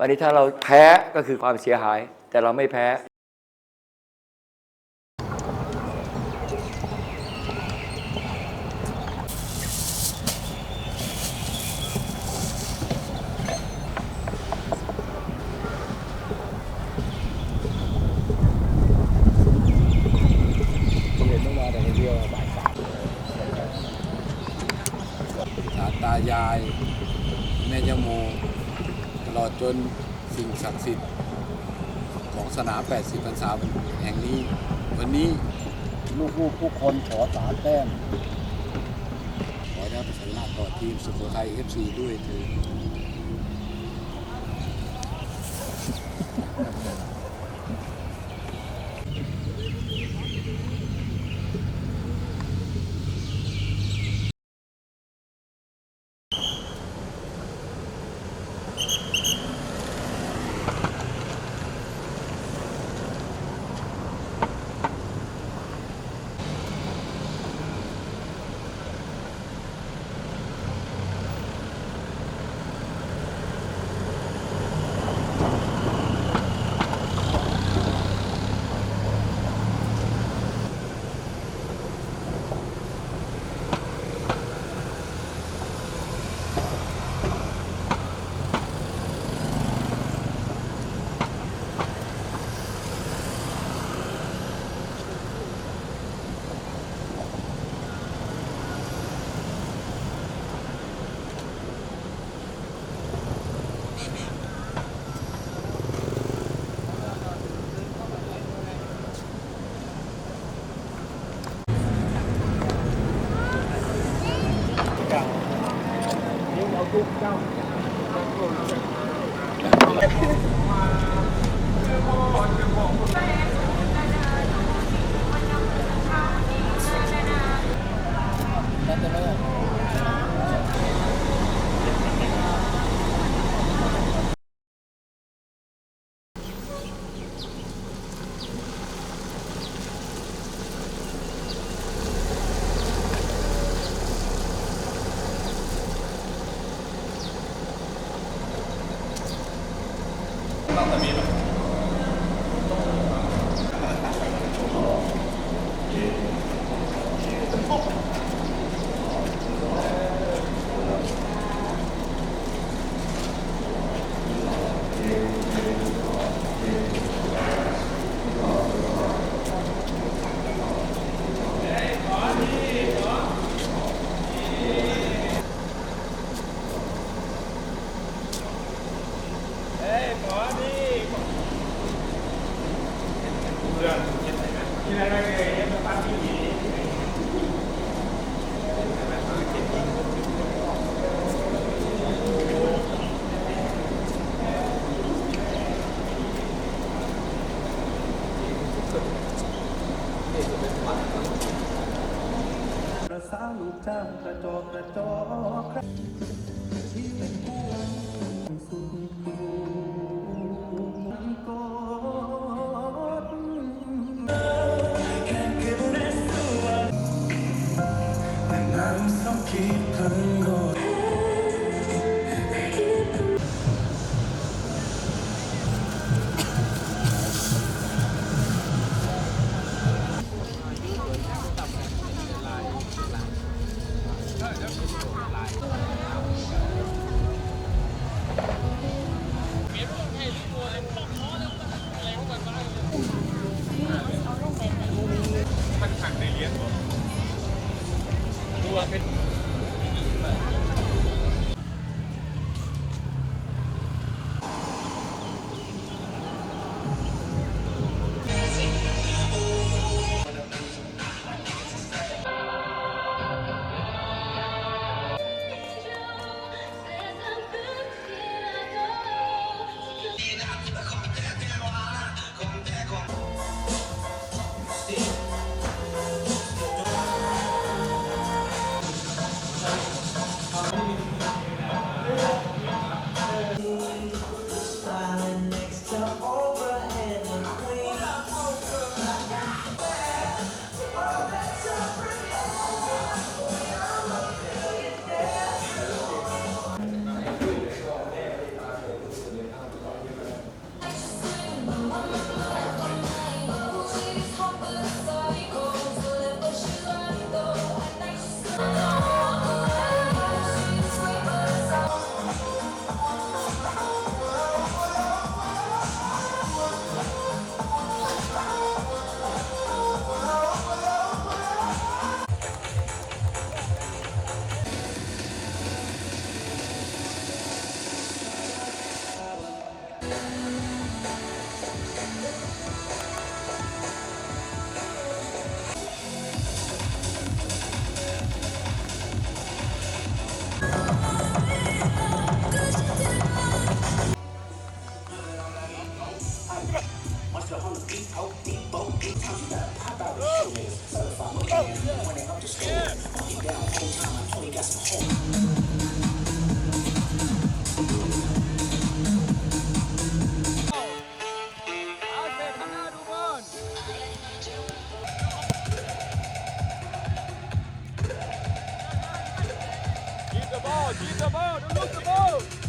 วันนี้ถ้าเราแพ้ก็คือความเสียหายแต่เราไม่แพ้ ผมเห็นเมื่อวานแต่ไปเที่ยวบ่ายสามสารตายาย แม่ยาโม ตลอดจนสิ่งศักดิ์สิทธิ์ ของสนาม 80พรรษาแห่งนี้ วันนี้ลูกๆ ผู้คนขอสารแต้มขอได้รับชนะต่อทีมสุโขทัยเอฟซีด้วยเถิด ประสาลูกจ้างกระจอกกระจอก ball, keep the ball, don't the ball.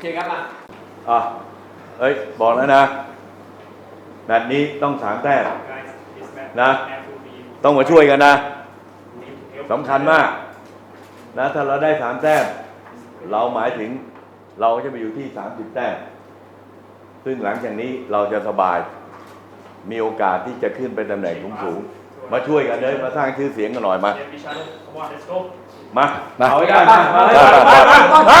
เคครับอะอะเอ้ย บอกแล้วนะแมตช์นี้ต้องสามแต้มนะต้องมาช่วยกันนะ สำคัญมาก นะ ถ้าเราได้สามแต้ม เราหมายถึงเราจะไปอยู่ที่สามสิบแต้ม ซึ่งหลังจากนี้เราจะสบาย มีโอกาสที่จะขึ้นไปตำแหน่งสูงๆมาช่วยกันเลยมาสร้างชื่อเสียงกันหน่อยมามา มาเอาให้ได้มามาเลยมามามามา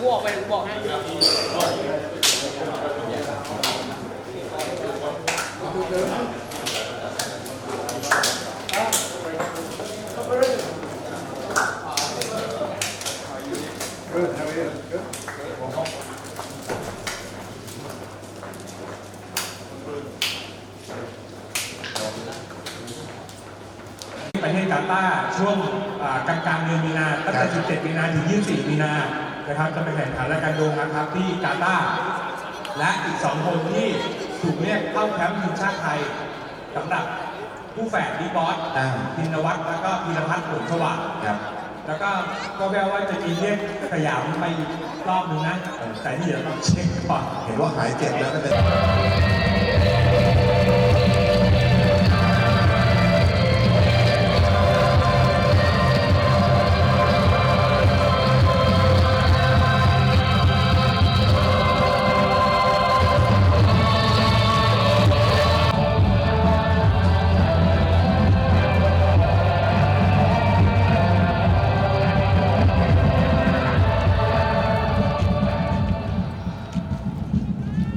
กูออกไปกูบอกให้ ประเทศกาตาร์ช่วงอ่ากลางกลางๆเดือนมีนาตั้งแต่ 17 มีนาถึง 24 มีนานะครับจะไปแข่งขันรายการโดงนะครับที่ กาตาร์และอีก 2 คนที่ถูกเรียกเข้าแคมป์ทีมชาติไทยสำหรับผู้แฝดดีบอสพินวัตแล้วก็พีรพัฒน์หลวงสว่างแล้วก็ก็แววว่าจะมีเรียกสยามไปอีกรอบนึงนะแต่ที่เหลือต้องเช็คก่อน เห็นว่าหายเจ็บแล้วก็เป็น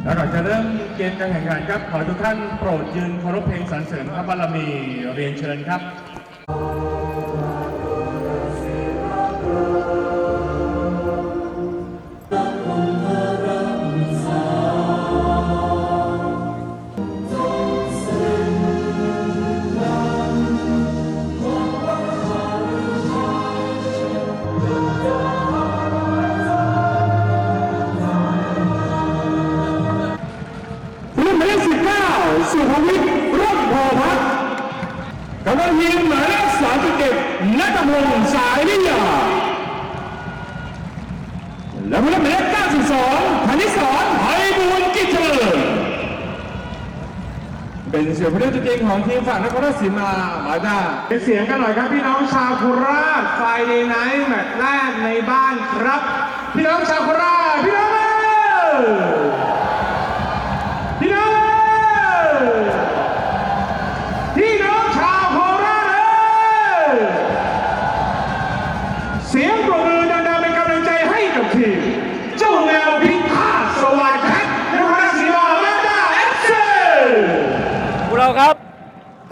แล้วก่อนจะเริ่มเกมการแข่งขันครับ ขอทุกท่านโปรดยืนเคารพเพลงสรรเสริญพระบารมีเรียนเชิญครับ ยิงหมายเลขสามสิบเจ็ดนัทพงศ์สายนิยาและผู้เล่นหมายเลขเก้าสิบสองธนิสรไพบูลย์กิจเจริญเป็นเสียงผู้เล่นตัวจริงของทีมฝั่งนครราชสีมามาด้าเป็นเสียงกันหน่อยครับพี่น้องชาวโคราชไฟเดย์ไนท์แมตช์แรกในบ้านครับ พี่น้องชาวโคราชพี่น้องเอ้ย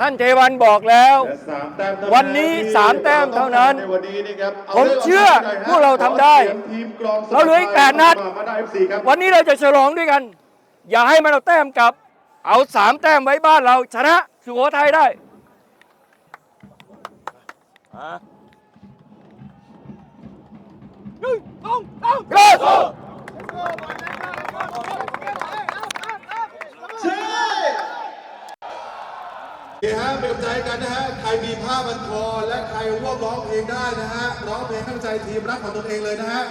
ท่านเทวันบอกแล้ว วันนี้สามแต้มเท่านั้นในวันนี้นะครับผมเชื่อพวกเราทำได้ทีมกรองสเราเหลืออีกแปดนัดมาได้ FC ครับวันนี้เราจะฉลองด้วยกัน อย่าให้มันเราแต้มกลับ เอาสามแต้มไว้บ้านเราชนะสุโขทัยได้หนึ่งสองสามเริ่ม นี่ฮะเป็นกำลังใจกันนะฮะ ใครมีผ้าบันคอและใครร่วมร้องเพลงได้นะฮะ ร้องเพลงให้กำลังใจทีมรักของตนเองเลยนะฮะ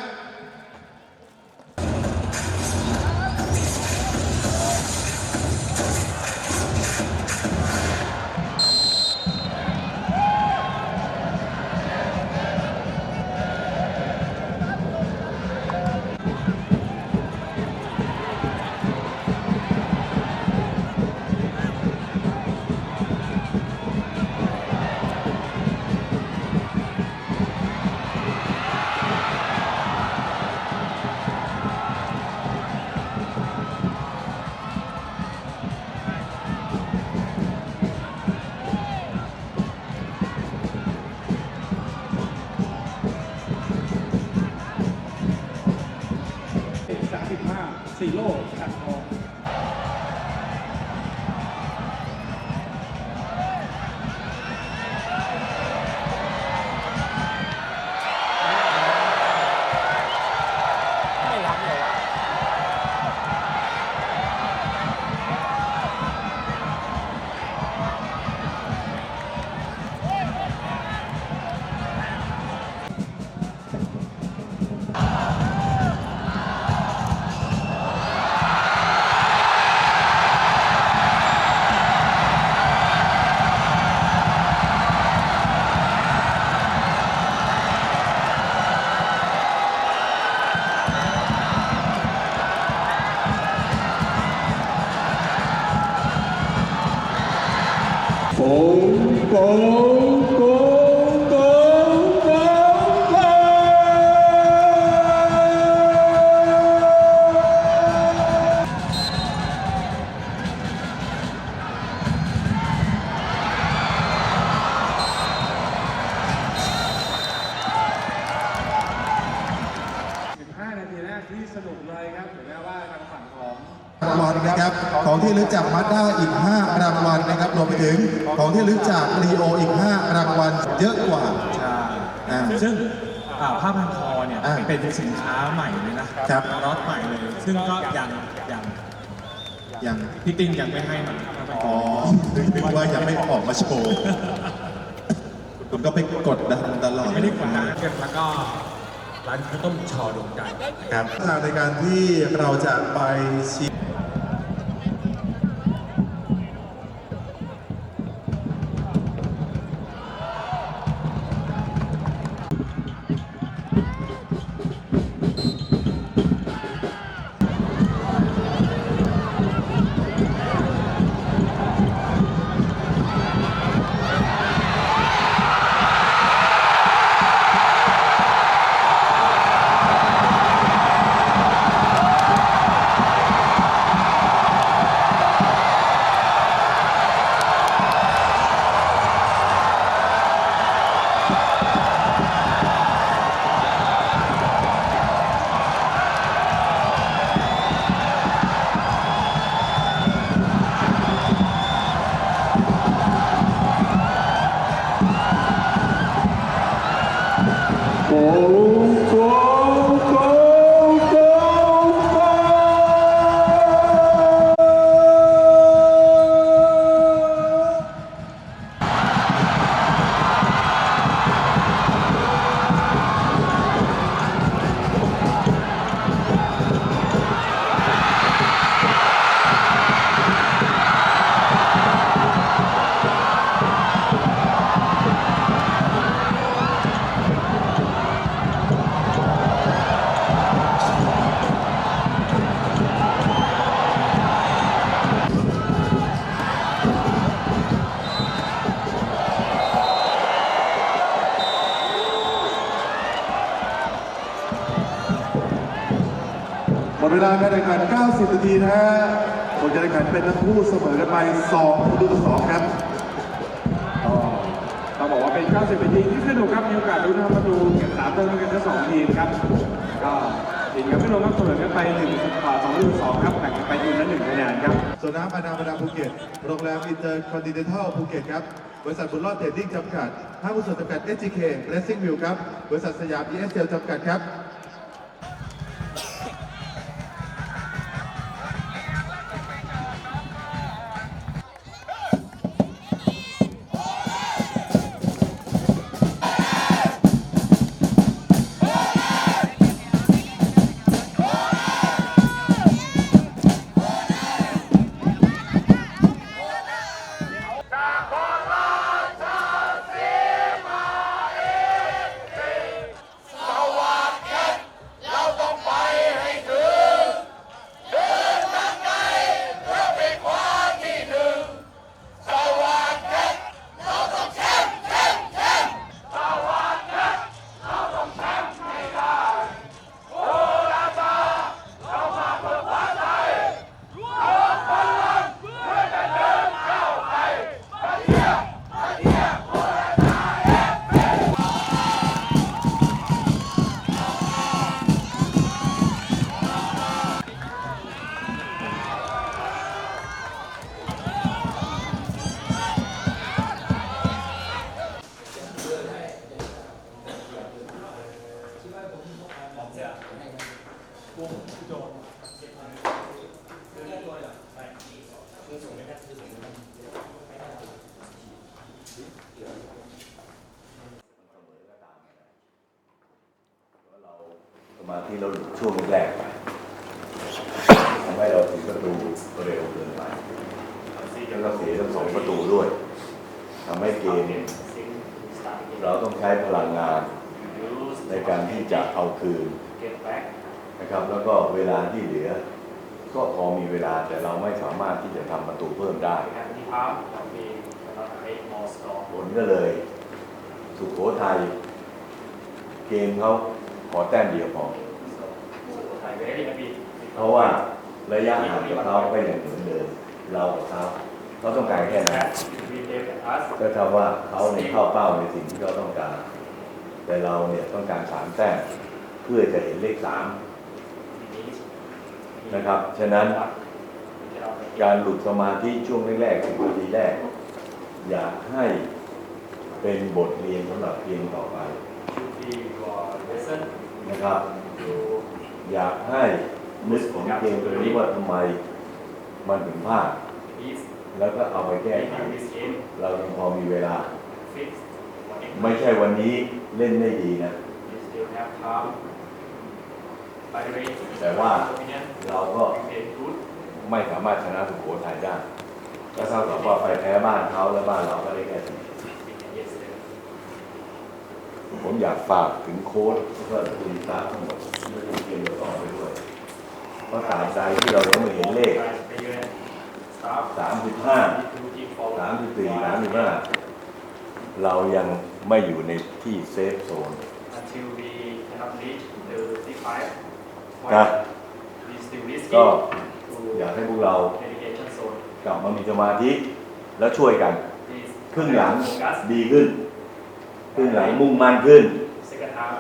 ที่ระลึกจากมาด้าอีก 5 รางวัลนะครับรวมไปถึงของที่ระลึกจากลีโออีก 5 รางวัลเยอะกว่า ใช่อ่าซึ่งอ่าผ้าพันคอเนี่ยอ่าเป็นสินค้าใหม่เลยนะครับรถใหม่เลย ซึ่งก็ยังยังยังพี่ติ้งยังไม่ให้มาผ้าพันคอ๋ออนึกว่ายังไม่ออกมาโชว์คุณก็ไปกดดันตลอด ไม่ได้กดดันกันแล้วก็ร้านข้าวต้มชอดวงใจครับทางในการที่เราจะไปชิ Paulo มลาการแข่งขัน 90 นาทีนะฮะผลการแข่งขันเป็นทั้งคู่เสมอกันไป2ประตูต่อ2ครับก็ต้องบอกว่าเป็น 90 นาทีที่สนุกครับ มีโอกาสลุ้นทำประตูเก็บสามแต้มด้วยกันทั้งสองทีมครับ ก็ทีมครับพี่ลงครับเสมอกันไป1ต่อ2ประตูต่อ2ครับแข่งกันไปทีมละ1คะแนนครับส่วนน้ำอานามาดาภูเก็ต โรงแรมอินเตอร์คอนติเนนทัลภูเก็ตครับ บริษัทบุญรอดเทรดดิ้งจำกัดห้างหุ้นส่วนจำกัด SGK Blessing View ครับ บริษัทสยาม ESL จำกัดครับ การที่จะเอาคืนนะครับ แล้วก็เวลาที่เหลือ ก็พอมีเวลาแต่เราไม่สามารถที่จะทำประตูเพิ่มได้ผลก็เลย สุโขทัยเกมเขาขอแต้มเดียวพอเพราะว่าระยะห่างกับเขาก็อย่างเหมือนเดิมเรากับเขาเขาต้องการแค่นั้นก็ทำว่าเขาในเข้าเป้าในสิ่งที่เขาต้องการ แต่เราเนี่ยต้องการสามแต้มเพื่อจะเห็นเลขสามนะครับ ฉะนั้นการหลุดสมาธิช่วงแรกๆสิบนาทีแรก อยากให้เป็นบทเรียนสำหรับเกมต่อไปนะครับ อยากให้นึกถึงเกมตัวนี้ว่าทำไมมันถึงพลาดแล้วก็เอาไปแก้ไขเรายังพอมีเวลา ไม่ใช่วันนี้ เล่นไม่ดีนะแต่ว่าเราก็ไม่สามารถชนะสุโขทัยได้ก็เท่ากับว่าไปแพ้บ้านเขาและบ้านเราก็ได้แค่สี่ผมอยากฝากถึงโค้ชแล้วก็ทีมสตาฟทั้งหมดที่ไม่ได้เกมต่อไปด้วยเพราะตามใจที่เรายังไม่เห็นเลขสามสิบห้าสามสิบสี่สามสิบห้าเรายัง ไม่อยู่ในที่เซฟโซน until we cannot reach the 65นะ we still risk ก็ to อยากให้พวกเรา relegation zone กลับมามีสมาธิแล้วช่วยกัน please ครึ่งหลัง focus ดีขึ้น ครึ่งหลังมุ่งมั่นขึ้น second half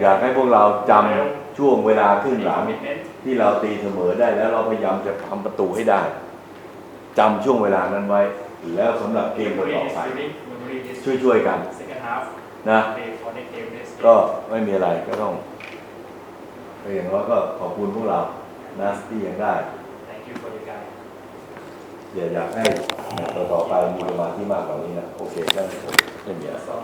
อยากให้พวกเราจำช่วงเวลาครึ่งหลัง commitment ที่เราตีเสมอได้แล้วเราพยายามจะทำประตูให้ได้จำช่วงเวลานั้นไว้ แล้วสำหรับเกม memory ต่อ is ไป winning memory is ช่วยๆกัน second half นะ play for next game next game ก็ไม่มีอะไรก็ต้องอย่างน้อยก็ขอบคุณพวกเรานะที่ยังได้ thank you for your guide อย่าอยากให้ต่อต่อไปมีสมาธิมากกว่านี้นะโอเคแค่นั้นผมไม่มีอะไร so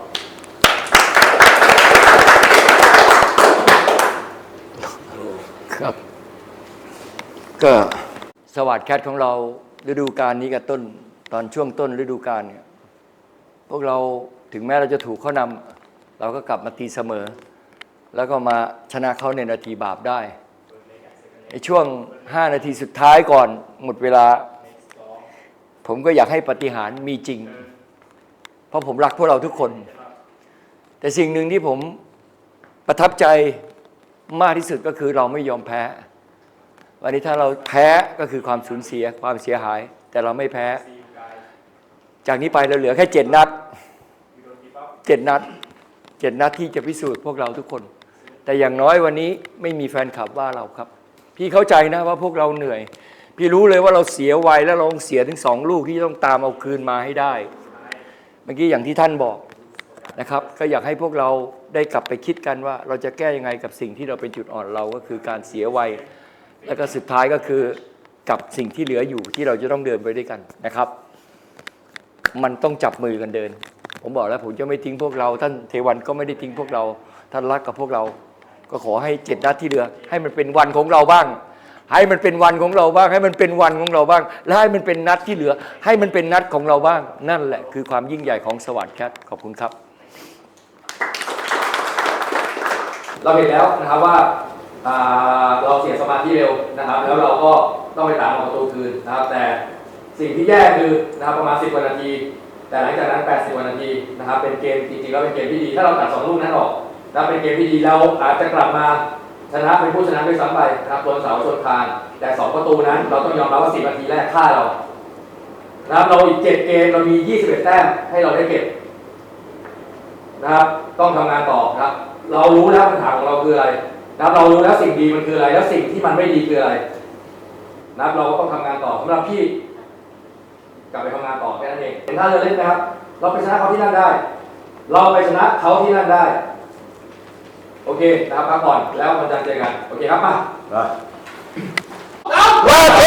ครับ ก็สวัสดแคทของเราฤดูกาลนี้กับต้น ตอนช่วงต้นฤดูกาลเนี่ยพวกเรา ถึงแม้เราจะถูกเขานำเราก็กลับมาตีเสมอ แล้วก็มาชนะเขาในนาทีบาปได้ในช่วง 5 นาทีสุดท้ายก่อนหมดเวลา ผมก็อยากให้ปฏิหารมีจริง เพราะผมรักพวกเราทุกคน แต่สิ่งหนึ่งที่ผมประทับใจมากที่สุดก็คือเราไม่ยอมแพ้ วันนี้ถ้าเราแพ้ก็คือความสูญเสียความเสียหาย แต่เราไม่แพ้ จากนี้ไปเราเหลือแค่เจ็ดนัด เจ็ดนัดเจ็ดนัดที่จะพิสูจน์พวกเราทุกคน แต่อย่างน้อยวันนี้ไม่มีแฟนคลับว่าเราครับ พี่เข้าใจนะว่าพวกเราเหนื่อย พี่รู้เลยว่าเราเสียวัยแล้วเราต้องเสียถึงสองลูกที่ต้องตามเอาคืนมาให้ได้ เมื่อกี้อย่างที่ท่านบอกนะครับ ก็อยากให้พวกเราได้กลับไปคิดกันว่า เราจะแก้ยังไงกับสิ่งที่เราเป็นจุดอ่อนเราก็คือการเสียวัยแล้วก็สุดท้ายก็คือกับสิ่งที่เหลืออยู่ที่เราจะต้องเดินไปด้วยกันนะครับ มันต้องจับมือกันเดิน ผมบอกแล้วผมจะไม่ทิ้งพวกเรา ท่านเทวันก็ไม่ได้ทิ้งพวกเรา ท่านรักกับพวกเรา ก็ขอให้เจ็ดนัดที่เหลือ ให้มันเป็นวันของเราบ้าง ให้มันเป็นวันของเราบ้าง ให้มันเป็นวันของเราบ้าง และให้มันเป็นนัดที่เหลือ ให้มันเป็นนัดของเราบ้าง นั่นแหละคือความยิ่งใหญ่ของสวัสดิ์แคทขอบคุณครับ เราเห็นแล้วนะครับว่าอ่าเราเสียสมาธิเร็วนะครับ แล้วเราก็ต้องไปตามเอาประตูคืนนะครับ แต่สิ่งที่แย่คือนะครับประมาณ 10กว่านาที แต่หลังจากนั้น 80ว่านาทีนะครับเป็นเกมจริงๆแล้วเป็นเกมที่ดีถ้าเราตัดสองลูกนั้นออกนะครับเป็นเกมที่ดีเราอาจจะกลับมาชนะเป็นผู้ชนะด้วยซ้ำไปนะครับชนเสาชนคานแต่สองประตูนั้นเราต้องยอมรับว่า 10 นาทีแรกฆ่าเรานะครับเราอีก 7 เกมเรามี 21 แต้มให้เราได้เก็บนะครับต้องทำงานต่อครับ เรารู้แล้วปัญหาของเราคืออะไรนะครับเรารู้แล้วสิ่งดีมันคืออะไร แล้วสิ่งที่มันไม่ดีคืออะไรนะครับเราก็ต้องทำงานต่อสำหรับพี่ ลับไปทำงานต่อแค่นั้นเองเห็นท่าเรือเล่นไหมครับ เราไปชนะเขาที่นั่นได้ เราไปชนะเขาที่นั่นได้ โอเคนะครับพักผ่อนแล้ววันจันทร์เจอกัน โอเคครับมาว่าโ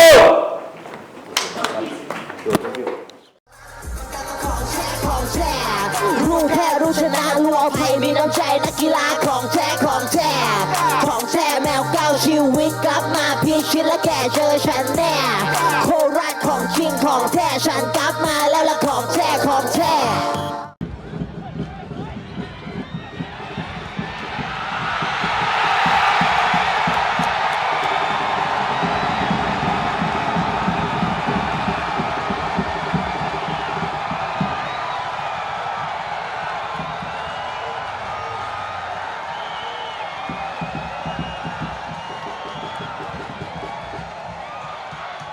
รู้แพ้รู้ชนะรู้อาภัยมีน้ำใจนักกีฬาของแท้ของแท้ของแท้แมวเก้าชีวิตกลับมาพิชิตและแก่เจอฉันแน่ ของแท้ฉันกลับมาแล้วละของแท้ของแท้